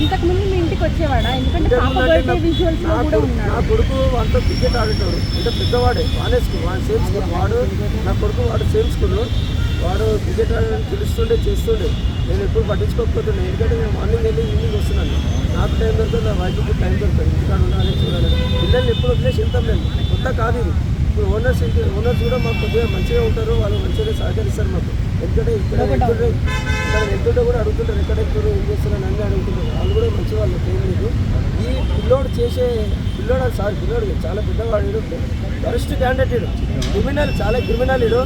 ఇంతకు ముందు మీ ఇంటికి వచ్చేవాడా? ఎందుకంటే పాప బర్త్డే నా- విజువల్స్లో కూడా కొడుకు- ఉన్నాడు. నా కొడుకు వాడితో క్రికెట్ ఆడేటోడు. అంటే పెద్దవాడే వానే స్కూల్ వాడు సేమ్ స్కూల్ వాడు నా కొడుకు వాడు సేమ్ స్కూల్ వాడు క్రికెట్ ఆడడానికి పిలుస్తుండే చేస్తుండే. నేను ఎప్పుడు పట్టించుకోకపోతుండే ఎందుకంటే నేను మార్నింగ్ వెళ్ళి ఈవినింగ్ వస్తున్నాను. నాకు టైం దొరుకుతుంది నా వైఫ్కి టైం దొరుకుతుంది ఇంటికాడ ఉండాలి చూడాలి. పిల్లల్ని ఎప్పుడు వదిలేసి వెళ్తాం నేను కొత్త కాదు ఇది. ఇప్పుడు ఓనర్స్ ఓనర్స్ కూడా మాకు కొద్దిగా మంచిగా ఉంటారు. వాళ్ళు మంచిగా సహకరిస్తారు మాకు. ఎందుకంటే ఇక్కడ వెళ్తుంటే ఇక్కడ వెళ్తుంటే కూడా అడుగుతుంటారు ఎక్కడ ఎక్కుతారు ఏం చేస్తున్నారు అన్నీ అడుగుతుంటారు. గురించి వాళ్ళు ఏం లేదు ఈ పిల్లోడు చేసే పిల్లోడు అది సార్ పిల్లోడు చాలా పెద్దవాడు వరస్ట్ క్యాండిడేట్ క్రిమినల్ చాలా క్రిమినల్ ఇడు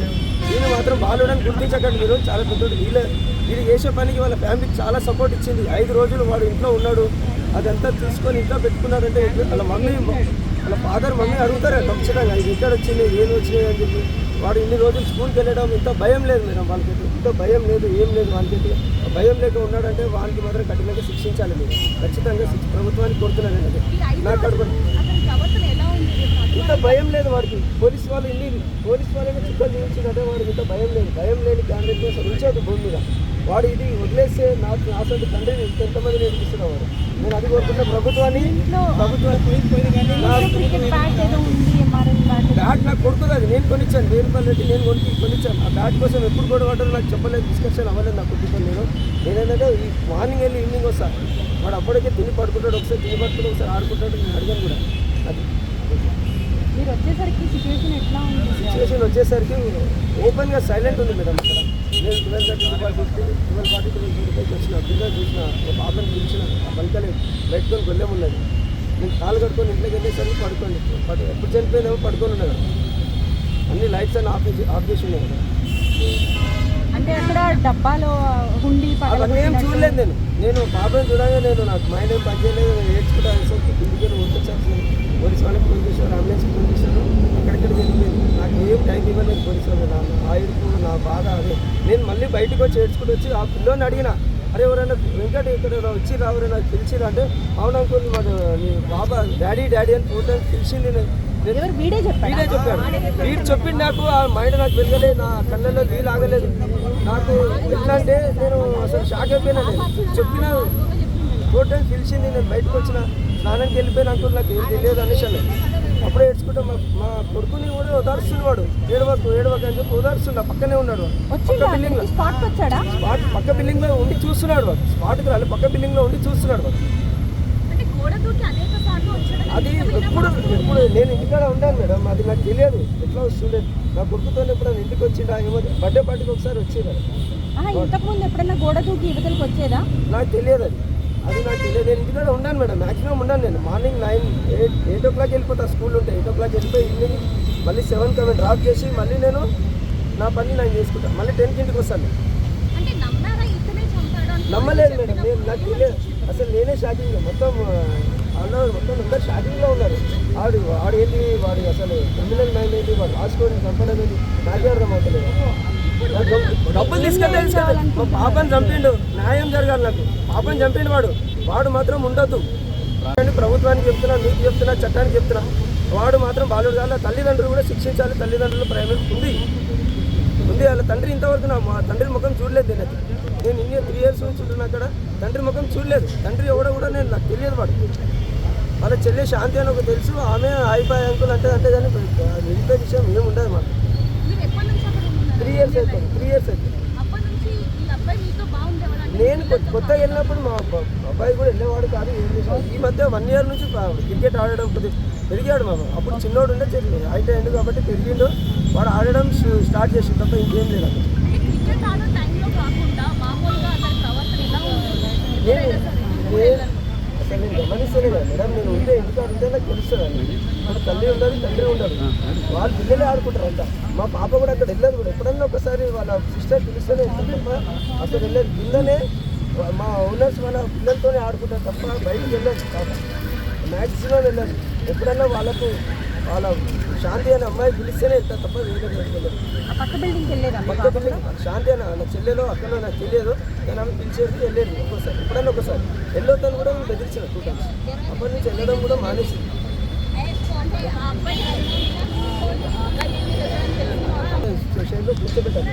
వీళ్ళు మాత్రం బాలుడని గుర్తించకండి మీరు చాలా పెద్దోడు. వీళ్ళ వీడు చేసే పనికి వాళ్ళ ఫ్యామిలీకి చాలా సపోర్ట్ ఇచ్చింది. ఐదు రోజులు వాడు ఇంట్లో ఉన్నాడు. అదంతా తీసుకొని ఇంట్లో పెట్టుకున్నారంటే వాళ్ళ మమ్మీ వాళ్ళ ఫాదర్ మమ్మీ అడుగుతారు ఖచ్చితంగా ఇది ఇక్కడ వచ్చింది? ఏం వచ్చినాయి అని చెప్పి. వాడు ఇన్ని రోజులు స్కూల్కి వెళ్ళడం ఇంత భయం లేదు మేడం వాళ్ళకి. ఇంత భయం లేదు ఏం లేదు వాళ్ళకి. భయం లేక ఉన్నాడంటే వానికి మాత్రం కఠినంగా శిక్షించాలి మీరు ఖచ్చితంగా ప్రభుత్వానికి కోరుతున్నాను నేను. అది. నా కడుపు ఇంత భయం లేదు వాడికి. పోలీస్ వాళ్ళు ఇన్ని పోలీస్ వాళ్ళని చుక్కలు చూపించిందంటే వాడికి ఇంత భయం లేదు. భయం లేని క్యాండిడేట్ అసలు ఉంచదు భూమి మీద. వాడు ఇది వదిలేస్తే నాకు అసలు తండ్రిని ఎంతమంది నేర్పిస్తున్నావు వాడు? నేను అది కోరుకున్న ప్రభుత్వాన్ని ప్రభుత్వాన్ని క్రికెట్ బ్యాట్ నాకు కొడుతుంది అది. నేను కొనిచ్చాను. రూపాయలు పెట్టి నేను కొని కొనిచ్చాను. ఆ బ్యాట్ కోసం ఎప్పుడు కూడా పడ్డారో నాకు చెప్పలేదు. డిస్కషన్ అవ్వలేదు నాకు కుటుంబం నేను. నేనేంటంటే ఈ మార్నింగ్ వెళ్ళి ఈవినింగ్ వస్తా. వాడు అప్పటికే తిని పడుకుంటాడు. ఒకసారి తిని పడుకుంటాడు ఒకసారి ఆడుకుంటాడు. నేను అడిగాను కూడా. అది. మీరు వచ్చేసరికి సిచ్యువేషన్ ఎట్లా ఉంది? సిచ్యువేషన్ వచ్చేసరికి ఓపెన్గా సైలెంట్ ఉంది మేడం అక్కడ. నేను twelve thirty twelve fifty twelve forty twelve ఫిఫ్టీకి వచ్చిన చూసిన ఒక పాపని పిలిచిన బంకలే బయటకొని గొల్లెం ఉన్నది. నేను కాలు కట్టుకొని ఇంట్లోకి వెళ్ళేసరికి పడుకోండి. పడు ఎప్పుడు చనిపోయినామో పడుకొని ఉన్నది అన్ని లైట్స్ అన్ని ఆఫ్ చేసి ఆఫ్ చేసి ఉన్నాయి అంటే అక్కడ డబ్బాలో హుండీ అవన్నీ ఏం చూడలేదు నేను. నేను పాపని చూడగా నేను నాకు మైండ్ ఏం పనిచేయలేదు. నేను ఏడ్చుకుంటా కిందికి వచ్చేసరికి పోలీస్ వాళ్ళకి ఫోన్ చేశారు అంబులెన్స్కి ఫోన్ చేశారు అక్కడిక్కడ వెళ్ళిపోయింది నాకు ఏం టైం ఇవ్వలేదు పోలీస్ వాళ్ళు నా ఆ ఇరుకు నా బాధ అదే నేను బయటకు వచ్చి ఆ పిల్లోని అడిగిన అరే ఎవరైనా వెంకట ఇక్కడ వచ్చి రావరైనా పిలిచిరా? అంటే అవును అంకుల్ వాడు నీ బాబా డాడీ డాడీ అని ఫోటో పిలిచింది నేను వీడే చెప్పాడు? వీడే చెప్పింది నాకు ఆ మైండ్ నాకు వెళ్ళలేదు నా కళ్ళల్లో నీళ్ళు ఆగలేదు. నాకు ఎట్లా అంటే నేను అసలు షాక్ అయిపోయినా నేను. చెప్పిన ఫోర్ టైమ్స్ పిలిచింది నేను బయటకు వచ్చిన. స్నానానికి వెళ్ళిపోయిన అంకుల్ నాకు ఏం తెలియదు అనేసి అన్నాడు. అప్పుడే ఏడ్చుకుంటా మా మా కొడుకుని కూడా ఓదారుస్తుంది వాడు. ఏడవకు ఏడవకు అని చెప్పి ఓదారుస్తుండ పక్కనే ఉన్నాడు. పక్క వచ్చిందా బిల్డింగ్లో. స్పాట్ వచ్చాడా? స్పాట్ పక్క బిల్డింగ్లో ఉండి చూస్తున్నాడు వాడు. స్పాట్కి రాలి పక్క బిల్డింగ్లో ఉండి చూస్తున్నాడు వాడు. అది ఎప్పుడు ఎప్పుడు నేను ఇంటికాడ ఉన్నాను మేడం. అది నాకు తెలియదు. ఎట్లా వస్తుండే? నా కొడుకుతో ఎప్పుడైనా ఇంటికి వచ్చిండా? ఏమో బర్త్డే పార్టీకి ఒకసారి వచ్చేది ఆహా, ఇంతకు ముందు ఎప్పుడైనా గోడ దూకి యువతలకు వచ్చేదా? నాకు తెలియదు అది. అది నాకు తెలియదు. నేను ఇంటికాడ ఉన్నాను మేడం. మాక్సిమం ఉన్నాను నేను. Morning nine eight eight o'clock వెళ్ళిపోతా స్కూల్ ఉంటే. ఎయిట్ ఓ క్లాక్ వెళ్ళిపోయి ఈవినింగ్ మళ్ళీ సెవెన్ కమెంట్ డ్రాప్ చేసి మళ్ళీ నేను నా పని నేను చేసుకుంటాను మళ్ళీ టెన్కి ఇంటికి వస్తాను. నమ్మలేదు మేడం. నేను నాకు తెలియదు. అసలు నేనే షాకింగ్ మొత్తం అన్న మొత్తం అందరు షాకింగ్లో ఉన్నారు. ఆడు ఆడు ఏంటి వాడు అసలు క్రిమినల్ మైండ్ ఏంటి? వాడు రాసుకొని చంపడం ఏంటి? నాకే అర్థం అవుతలేదు డబ్బులు తీసుకెళ్తే తీసుకెళ్ళి పాపని చంపిండు న్యాయం జరగాలి నాకు. పాపని చంపిండు వాడు. వాడు మాత్రం ఉండొద్దు. ప్రభుత్వానికి చెప్తున్నా మీకు చెప్తున్నా చట్టానికి చెప్తున్నా. వాడు మాత్రం బాలుడు కాదు తల్లిదండ్రులు కూడా శిక్షించాలి. తల్లిదండ్రులు ప్రైవేట్ ఉంది. ఉంది. వాళ్ళ తండ్రి ఇంతవరకు నా మా తండ్రి ముఖం చూడలేదు నేను. నేను ఇన్ని త్రీ ఇయర్స్ నుంచి ఉంటున్నా అక్కడ తండ్రి ముఖం చూడలేదు. తండ్రి ఎవడో కూడా నేను నాకు తెలియదు వాడు. వాళ్ళ చెల్లి శాంతి అని ఒక తెలుసు. ఆమె అయిపోయి అంకుల్ అంటే అంటే కానీ ఇంత విషయం ఏమి ఉండదు మాకు త్రీ ఇయర్స్ అవుతుంది త్రీ ఇయర్స్ అవుతుంది నేను కొ- కొత్తగా వెళ్ళినప్పుడు మా అబ్బ- అబ్బాయి కూడా వెళ్ళేవాడు కాదు ఏం చేసేవాడు? ఈ మధ్య వన్ ఇయర్ నుంచి క్రికెట్ ఆడడం కొద్దిగా పెరిగాడు మామ అప్పుడు చిన్నోడు ఉండే చెల్లి హైట్ అయ్యిండు కాబట్టి పెరిగిండు. వాడు ఆడడం స్ట- స్టార్ట్ చేసిండు తప్ప ఇంకేం లేదు అసలు నేను మేడం నేను ఉంటే ఇంటికాడ ఉంటే నాకు తెలుస్తుంది అండి ఇప్పుడు తల్లి ఉండదు తండ్రి ఉండదు వాళ్ళు పిల్లలే ఆడుకుంటారు అంట మా పాప కూడా అక్కడ వెళ్ళదు కూడా. ఎప్పుడన్నా ఒకసారి వాళ్ళ సిస్టర్ పిలుస్తూనే అసలు వెళ్ళదు. పిల్లనే మా ఓనర్స్ వాళ్ళ పిల్లలతోనే ఆడుకుంటారు తప్ప బయటికి వెళ్ళదు మ్యాక్సిమం వెళ్ళదు ఎప్పుడన్నా వాళ్ళకు వాళ్ళ శాంతి అనే అమ్మాయి పిలిస్తేనే వెళ్తారు తప్ప పక్క? బిల్డింగ్ శాంతి అన్న నా చెల్లెలో అక్కలో నాకు తెలియదు. కానీ ఆమె పిలిచేది వెళ్ళేది ఒక్కోసారి. ఎప్పుడన్నా ఒకసారి వెళ్ళొద్దని కూడా మేము బెదిరించిన టూ టైమ్స్ అప్పటి నుంచి వెళ్ళడం కూడా మానేసింది స్టేషన్లో కూర్చోబెట్టాలి